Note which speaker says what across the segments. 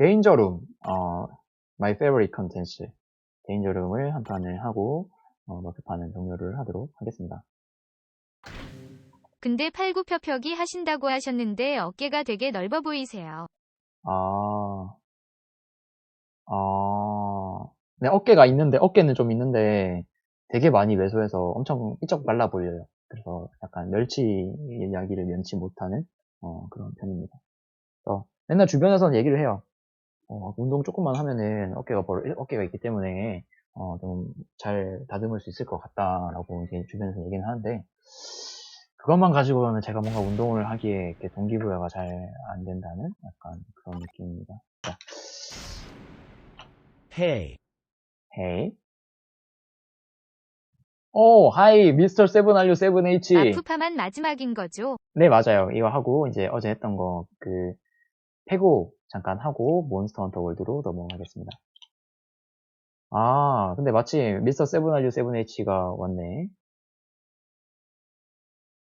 Speaker 1: 데인저 룸, 어, my favorite content. 데인저 룸을 한 판을 하고, 어, 머스판은 종료를 하도록 하겠습니다.
Speaker 2: 근데 팔굽혀펴기 하신다고 하셨는데 어깨가 되게 넓어 보이세요.
Speaker 1: 아, 아, 네, 어깨가 있는데, 어깨는 좀 있는데, 되게 많이 왜소해서 엄청 삐쩍 말라 보여요. 그래서 약간 멸치 이야기를 면치 못하는, 어, 그런 편입니다. 어, 맨날 주변에서는 얘기를 해요. 어, 운동 조금만 하면은 어깨가 벌, 어깨가 있기 때문에, 어, 좀 잘 다듬을 수 있을 것 같다라고 이제 주변에서 얘기는 하는데, 그것만 가지고는 제가 뭔가 운동을 하기에 이렇게 동기부여가 잘 안 된다는 약간 그런 느낌입니다. 자,
Speaker 3: Hey,
Speaker 1: Hey. 오, 하이, 미스터 세븐 알류 세븐 H.
Speaker 2: 아프파만 마지막인 거죠.
Speaker 1: 네, 맞아요. 이거 하고, 이제 어제 했던 거, 그, 패고 잠깐 하고, 몬스터 헌터 월드로 넘어가겠습니다. 아, 근데 마침 미스터 세븐 알류 세븐 H가 왔네.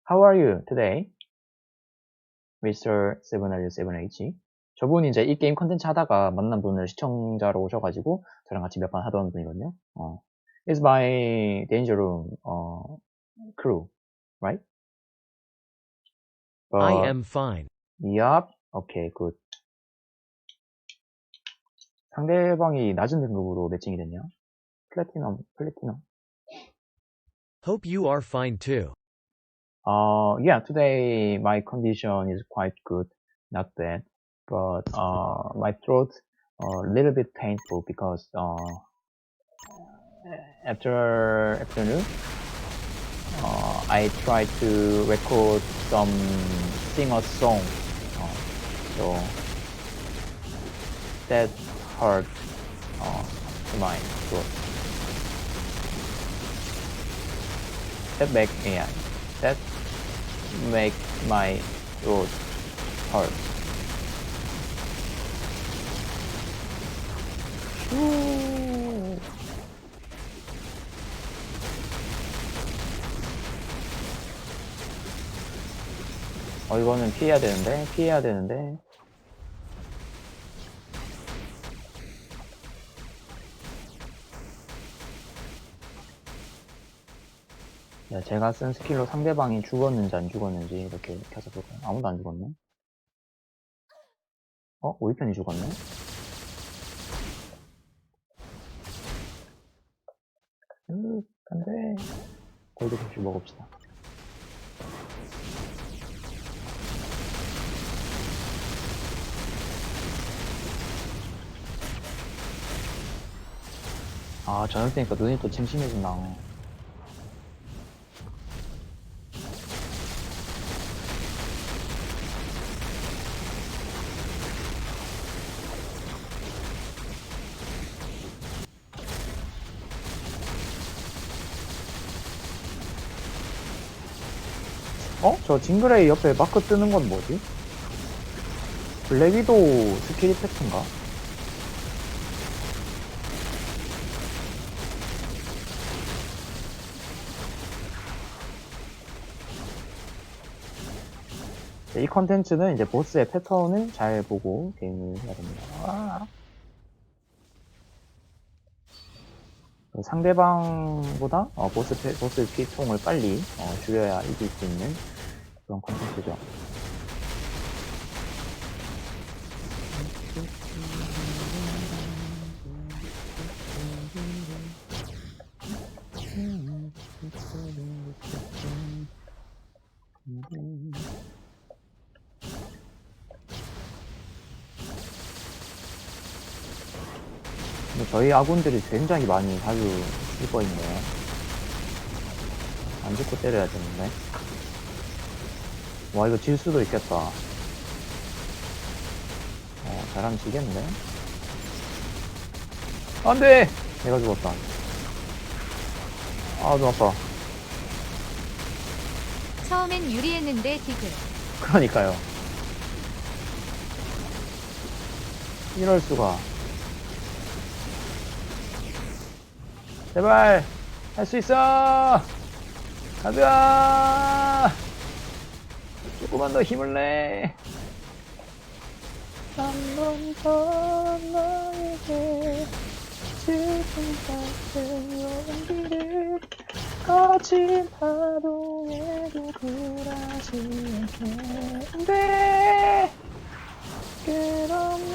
Speaker 1: How are you today? Mr. 세븐 알류 세븐 H. 저분이 이제 이 게임 컨텐츠 하다가 만난 분을 시청자로 오셔가지고, 저랑 같이 몇 번 하던 분이거든요. 어. It's my danger room, 어, crew, right?
Speaker 3: I
Speaker 1: But-
Speaker 3: am fine.
Speaker 1: Yup. 오케이, 굿. 상대방이 낮은 등급으로 매칭이 됐네요. 플래티넘, 플래티넘.
Speaker 3: Hope you are fine too.
Speaker 1: Uh, yeah, today my condition is quite good, not bad, but uh, my throat a little bit painful because uh, after afternoon, uh, I tried to record some sing a song, uh, so that hurt uh, my throat. That make yeah, that make my throat hurt. 어 이거는 피해야 되는데 피해야 되는데 네, 제가 쓴 스킬로 상대방이 죽었는지 안 죽었는지 이렇게 켜서 볼까요? 아무도 안 죽었네. 어? 우리 편이 죽었네? 으, 안 돼. 골드 캡슐 먹읍시다. 아, 저녁 때니까 눈이 또 침침해진다. 어? 저 징그레이 옆에 마크 뜨는 건 뭐지? 블랙위도우 스킬 이펙트인가? 이 컨텐츠는 이제 보스의 패턴을 잘 보고 게임을 해야 됩니다. 아. 상대방보다 어, 보스 패- 보스 피통을 빨리 어, 줄여야 이길 수 있는 그런 컨텐츠죠. 근데 저희 아군들이 굉장히 많이 자주 죽어 있네요. 안 죽고 때려야 되는데. 와, 이거 질 수도 있겠다. 어, 잘하면 지겠는데? 안 돼! 내가 죽었다. 아, 눈 아파.
Speaker 2: 처음엔 유리했는데 디글.
Speaker 1: 그러니까요. 이럴 수가. 제발 할 수 있어. 가자. 조금만 더 힘을 내. 한 번더 너에게 지금 같은 용기를 거친 파도에도 굴하지 않겠는데 끝없는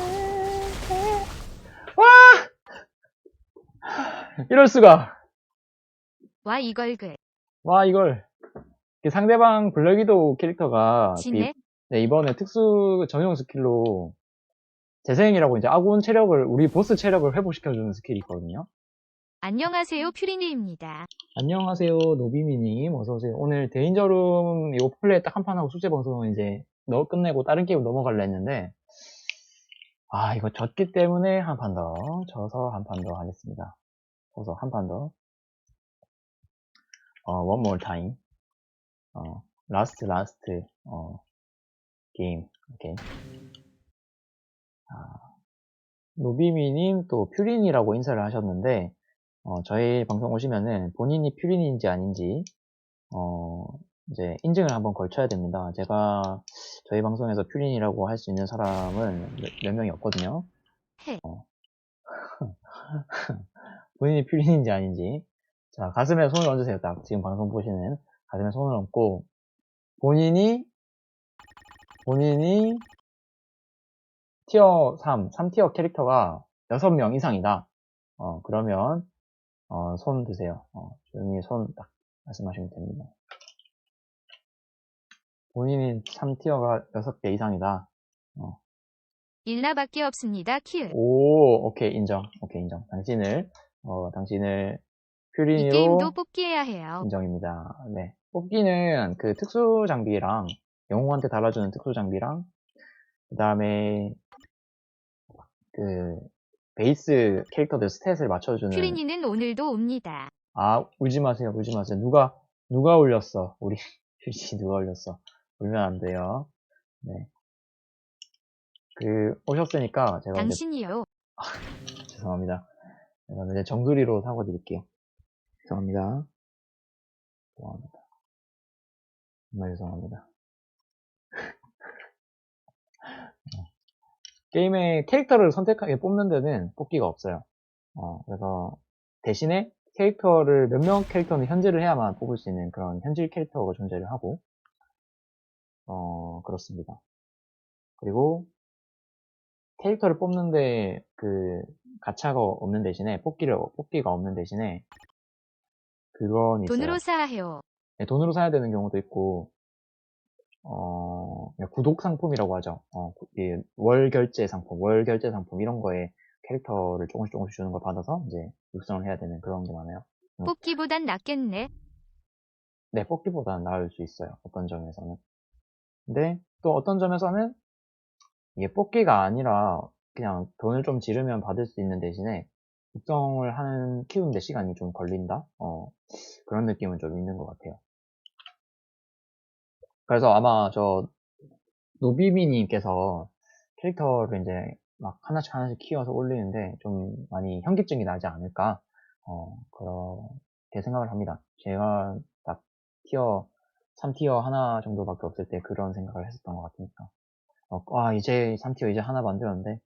Speaker 1: 와! 이럴 수가.
Speaker 2: 와 이걸 글.
Speaker 1: 와, 이걸. 그 상대방 블랙위도 캐릭터가. 그- 네, 이번에 특수 전용 스킬로 재생이라고 이제 아군 체력을, 우리 보스 체력을 회복시켜주는 스킬이 있거든요.
Speaker 2: 안녕하세요 퓨리니입니다.
Speaker 1: 안녕하세요, 노비미님. 어서오세요. 오늘 데인저룸 이거 플레이 딱 한 판 하고 숙제 방송은 이제 넣어 끝내고 다른 게임 넘어갈라 했는데, 아, 이거 졌기 때문에 한 판 더, 져서 한 판 더 하겠습니다. 져서 한 판 더. 어, one more time. 어, last, last, 어, 게임. 오케이. 아, 노비미님 또 퓨린이라고 인사를 하셨는데, 어, 저희 방송 오시면은 본인이 퓨린인지 아닌지, 어, 이제 인증을 한번 걸쳐야 됩니다. 제가 저희 방송에서 퓨린이라고 할 수 있는 사람은 몇, 몇 명이 없거든요.
Speaker 2: 헤.
Speaker 1: 어. 본인이 퓨린인지 아닌지. 자, 가슴에 손을 얹으세요. 딱 지금 방송 보시는 가슴에 손을 얹고 본인이 본인이 티어 3, 3티어 캐릭터가 6명 이상이다. 어, 그러면 어, 손 드세요. 어, 조용히 손 딱 말씀하시면 됩니다. 본인이 3티어가 6개 이상이다.
Speaker 2: 일나밖에 없습니다. 키읔.
Speaker 1: 오, 오케이, 인정. 오케이, 인정. 당신을, 어, 당신을
Speaker 2: 이
Speaker 1: 퓨린이로
Speaker 2: 게임도 뽑기해야 해요.
Speaker 1: 인정입니다. 네. 뽑기는 그 특수 장비랑, 영웅한테 달아주는 특수 장비랑, 그 다음에, 그, 베이스 캐릭터들 스탯을 맞춰주는.
Speaker 2: 퓨리니는 오늘도 옵니다.
Speaker 1: 아, 울지 마세요, 울지 마세요. 누가, 누가 울렸어? 우리, 퓨리 누가 울렸어? 울면 안 돼요. 네. 그, 오셨으니까 제가 이제
Speaker 2: 당신이요.
Speaker 1: 죄송합니다. 제가 이제 정수리로 사과드릴게요. 죄송합니다. 죄송합니다. 정말 죄송합니다. 어. 게임의 캐릭터를 선택하게 뽑는 데는 뽑기가 없어요. 어, 그래서 대신에 캐릭터를 몇 명 캐릭터는 현질을 해야만 뽑을 수 있는 그런 현질 캐릭터가 존재를 하고, 어, 그렇습니다. 그리고 캐릭터를 뽑는데 그 가차가 없는 대신에 뽑기를 뽑기가 없는 대신에 그건 있어요.
Speaker 2: 돈으로 사야 해요.
Speaker 1: 네, 돈으로 사야 되는 경우도 있고 어 구독 상품이라고 하죠. 어, 구- 이월 결제 상품, 월 결제 상품 이런 거에 캐릭터를 조금씩 조금씩 주는 걸 받아서 이제 육성을 해야 되는 그런 게 많아요.
Speaker 2: 뽑기보단 낫겠네.
Speaker 1: 네, 뽑기보다는 나을 수 있어요. 어떤 점에서는. 근데 또 어떤 점에서는 이게 뽑기가 아니라 그냥 돈을 좀 지르면 받을 수 있는 대신에 육성을 하는 키우는데 시간이 좀 걸린다? 어, 그런 느낌은 좀 있는 것 같아요. 그래서 아마 저 노비미님께서 캐릭터를 이제 막 하나씩 하나씩 키워서 올리는데 좀 많이 현기증이 나지 않을까? 어, 그렇게 생각을 합니다. 제가 딱 티어 3티어 하나 정도밖에 없을 때 그런 생각을 했었던 것 같으니까. 어, 아, 이제 3티어 이제 하나 만들었는데,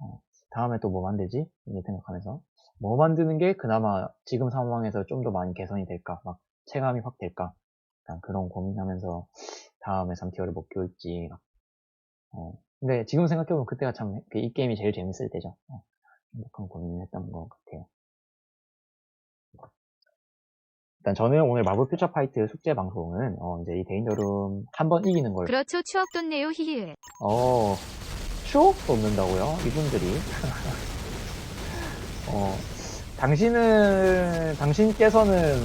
Speaker 1: 어, 다음에 또 뭐 만들지? 이렇게 생각하면서, 뭐 만드는 게 그나마 지금 상황에서 좀 더 많이 개선이 될까? 막, 체감이 확 될까? 그런 고민하면서, 다음에 3티어를 못 키울지, 막, 어, 근데 지금 생각해보면 그때가 참, 그이 게임이 제일 재밌을 때죠. 어, 행복한 고민을 했던 것 같아요. 일단 저는 오늘 마블 퓨처 파이트 숙제 방송은, 어, 이제 이 데인저룸 한번 이기는 걸
Speaker 2: 그렇죠. 추억 돋네요. 히히.
Speaker 1: 어, 추억 돋는다고요? 이분들이. 어, 당신은, 당신께서는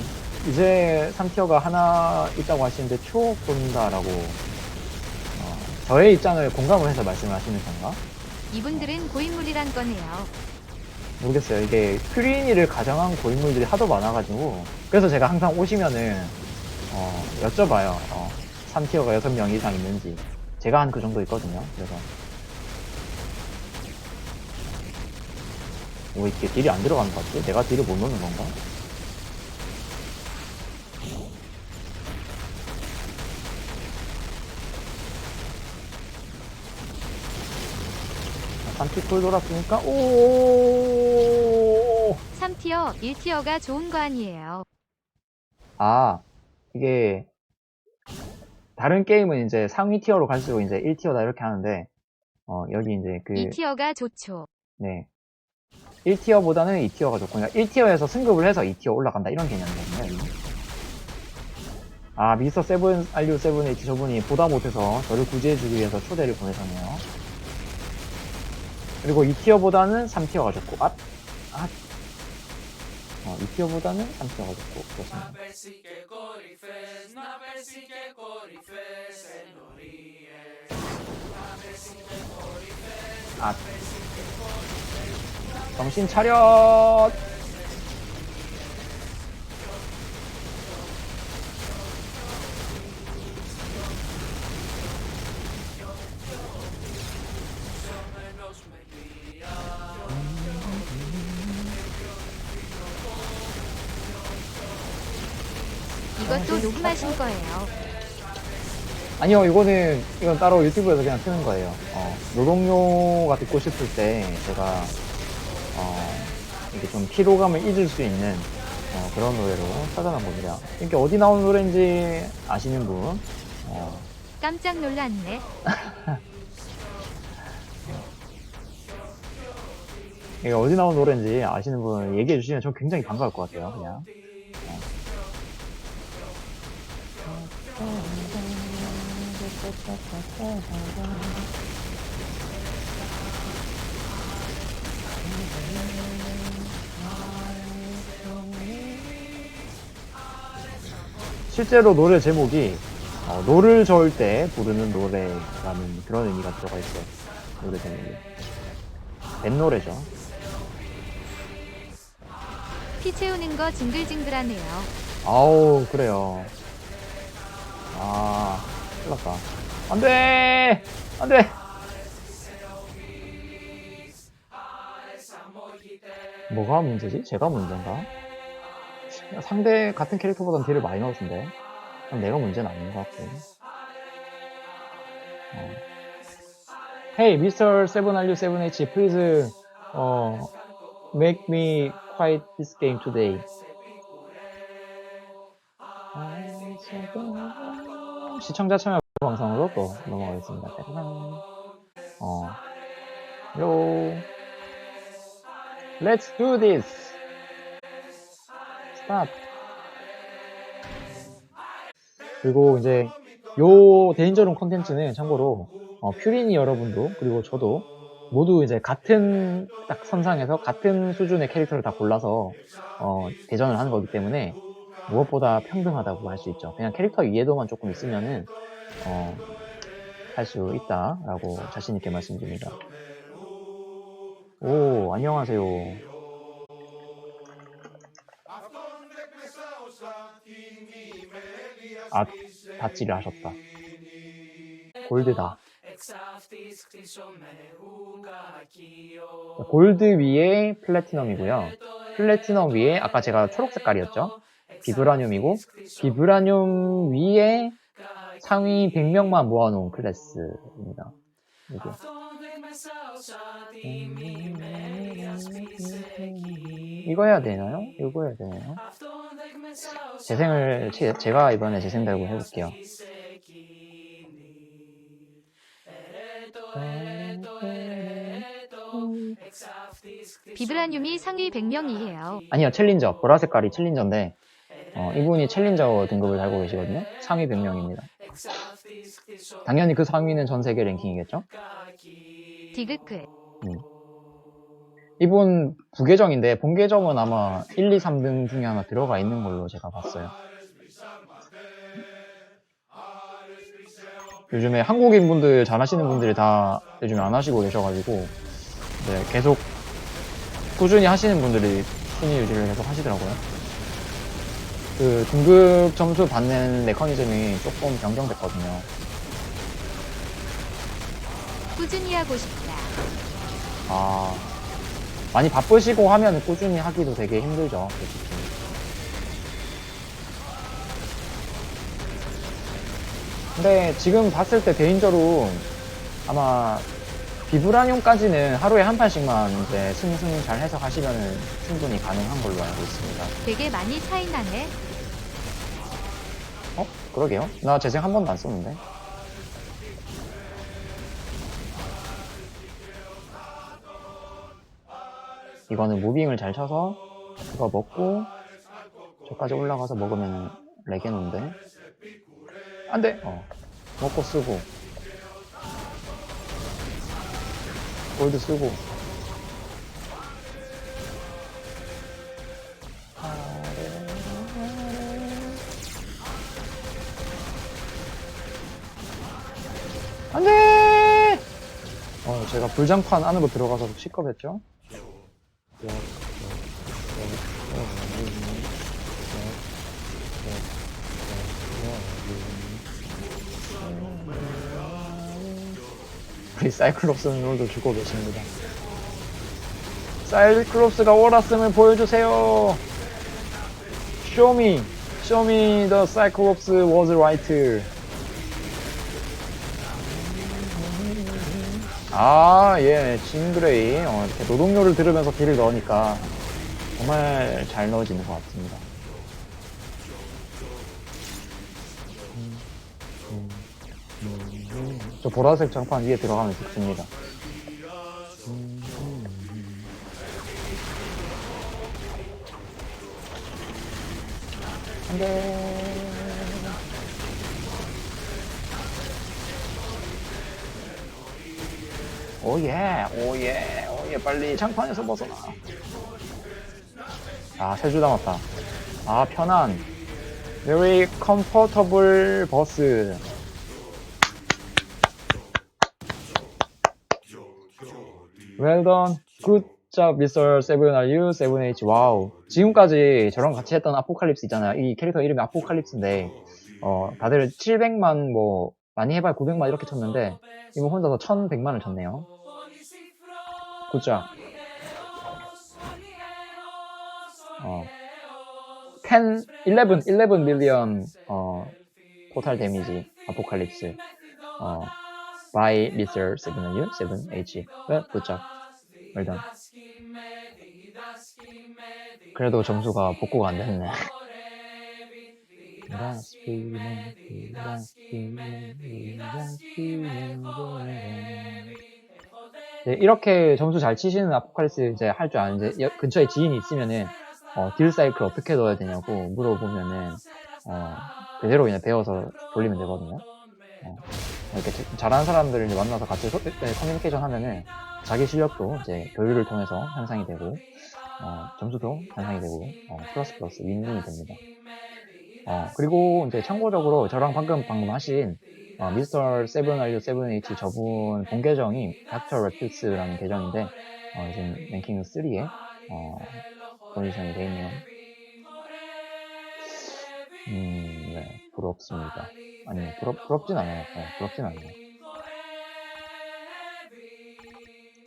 Speaker 1: 이제 3티어가 하나 있다고 하시는데 추억 돋는다라고, 어, 저의 입장을 공감을 해서 말씀을 하시는 건가?
Speaker 2: 이분들은 고인물이란 거네요.
Speaker 1: 모르겠어요. 이게 퓨리니를 가정한 고인물들이 하도 많아가지고, 그래서 제가 항상 오시면은, 어, 여쭤봐요. 어, 3티어가 6명 이상 있는지. 제가 한 그 정도 있거든요. 그래서. 왜 이렇게 딜이 안 들어가는 것 같지? 내가 딜을 못 넣는 건가? 반피콜 돌았으니까, 오!
Speaker 2: 3티어, 1티어가 좋은 거 아니에요.
Speaker 1: 아, 이게, 다른 게임은 이제 상위 티어로 갈수록 이제 1티어다 이렇게 하는데, 어, 여기 이제 그,
Speaker 2: 2티어가 좋죠.
Speaker 1: 네. 1티어보다는 2티어가 좋고, 그러니까 1티어에서 승급을 해서 2티어 올라간다 이런 개념이거든요. 아, 미스터 세븐, 알류 세븐에이트 저분이 보다 못해서 저를 구제해주기 위해서 초대를 보내셨네요. 그리고 2티어보다는 3티어가 좋고, 아, 아. 어, 2티어보다는 3티어가 좋고, 그렇습니다. 아. 정신 차렷!
Speaker 2: 이것도 녹음하신 거예요.
Speaker 1: 아니요, 이거는, 이건 따로 유튜브에서 그냥 트는 거예요. 어, 노동요가 듣고 싶을 때 제가, 어, 이렇게 좀 피로감을 잊을 수 있는, 어, 그런 노래로 찾아난 겁니다. 이게 어디 나온 노래인지 아시는 분, 어,
Speaker 2: 깜짝 놀랐네.
Speaker 1: 이게 어디 나온 노래인지 아시는 분 얘기해 주시면 저 굉장히 반가울 것 같아요, 그냥. 실제로 노래 제목이 어, 노를 저을 때 부르는 노래라는 그런 의미가 들어가 있어요. 노래 제목이. 밴 노래죠.
Speaker 2: 피 채우는 거 징글징글하네요.
Speaker 1: 아우, 그래요. 아, 큰일 났다. 안 돼! 안 돼! 뭐가 문제지? 제가 문제인가? 상대 같은 캐릭터보단 딜을 많이 넣었는데. 내가 문제는 아닌 것 같고. 어. Hey, Mr. 7RU7H, please, 어, make me quiet this game today. 시청자 참여 방송으로 또 넘어가겠습니다. 어, hello. Let's do this. Start. 그리고 이제 요 데인저룸 콘텐츠는 참고로 어, 퓨리니 여러분도 그리고 저도 모두 이제 같은 딱 선상에서 같은 수준의 캐릭터를 다 골라서 어, 대전을 하는 거기 때문에 무엇보다 평등하다고 할 수 있죠. 그냥 캐릭터 이해도만 조금 있으면은 어, 할 수 있다라고 자신 있게 말씀드립니다. 오 안녕하세요. 아 닷질을 하셨다. 골드다. 골드 위에 플래티넘이고요. 플래티넘 위에 아까 제가 초록 색깔이었죠. 비브라늄이고 비브라늄 위에 상위 100명만 모아놓은 클래스입니다. 이게. 이거 해야 되나요? 이거 해야 되나요? 재생을 제- 제가 이번에 재생 달고 해볼게요.
Speaker 2: 비브라늄이 상위 100명이에요.
Speaker 1: 아니요, 챌린저. 보라 색깔이 챌린저인데, 어, 이분이 챌린저 등급을 달고 계시거든요. 상위 100명입니다. 당연히 그 상위는 전 세계 랭킹이겠죠?
Speaker 2: 디그크.
Speaker 1: 이분 부계정인데, 본계정은 아마 1, 2, 3등 중에 하나 들어가 있는 걸로 제가 봤어요. 요즘에 한국인 분들 잘 하시는 분들이 다 요즘에 안 하시고 계셔가지고, 네, 계속 꾸준히 하시는 분들이 순위 유지를 계속 하시더라고요. 그 등급 점수 받는 메커니즘이 조금 변경됐거든요.
Speaker 2: 꾸준히 하고 싶다.
Speaker 1: 아, 많이 바쁘시고 하면 꾸준히 하기도 되게 힘들죠, 솔직히. 근데 지금 봤을 때 데인저룸 아마 비브라늄까지는 하루에 한 판씩만 이제 승승 잘 해서 가시면은 충분히 가능한 걸로 알고 있습니다.
Speaker 2: 되게 많이 차이 나네.
Speaker 1: 어? 그러게요. 나 재생 한 번도 안 썼는데. 이거는 무빙을 잘 쳐서 그거 먹고 저까지 올라가서 먹으면 레게노인데 안돼. 어 먹고 쓰고. 골드 쓰고. 안돼! 어 제가 불장판 안으로 들어가서 시겁했죠 우리 사이클롭스는 오늘도 죽고 계십니다. 사이클롭스가 옳았음을 보여주세요. Show me the Cyclops was right. 아, 예, 징그레이. 어, 이렇게 노동요를 들으면서 비를 넣으니까 정말 잘 넣어지는 것 같습니다. 저 보라색 장판 위에 들어가면 죽습니다. 안 돼. 오예, 오예, 오예, 빨리 장판에서 벗어나. 아, 세줄 남았다. 아, 편한. Very comfortable bus. Well done. Good job, Mr. 7RU, 7H. 와우. 지금까지 저랑 같이 했던 아포칼립스 있잖아요. 이 캐릭터 이름이 아포칼립스인데, 어, 다들 700만, 뭐, 많이 해봐야 900만 이렇게 쳤는데, 이분 혼자서 1100만을 쳤네요. 굿잡. 어, 10, 11, 11 밀리언, 어, 토탈 데미지, 아포칼립스. 어, by Mr. 7U, 7H. 네, 굿잡. 일단. 그래도 점수가 복구가 안 됐네. 네, 이렇게 점수 잘 치시는 아포칼리스 이제 할 줄 아는 이제 여- 근처에 지인이 있으면은 어, 딜 사이클 어떻게 넣어야 되냐고 물어보면은 어, 그대로 그냥 배워서 돌리면 되거든요. 어, 이렇게 자- 잘하는 사람들을 만나서 같이 소- 네, 커뮤니케이션 하면은 자기 실력도 이제 교류를 통해서 향상이 되고 어, 점수도 향상이 되고 어, 플러스 플러스 윈윈이 됩니다. 어, 그리고 이제 참고적으로 저랑 방금 방금 하신 어, 미스터 7RU 7H 저분 본 계정이 닥터 레피스라는 계정인데 어, 지금 랭킹 3에 어, 포지션이 되어 있네요. 음, 네, 부럽습니다. 아니, 부럽, 부럽진 않아요. 네, 부럽진 않아요.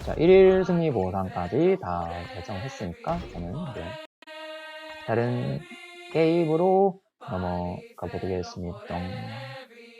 Speaker 1: 자, 1일 승리 보상까지 다 결정했으니까 저는 이제 다른 게임으로 넘어가 보겠습니다.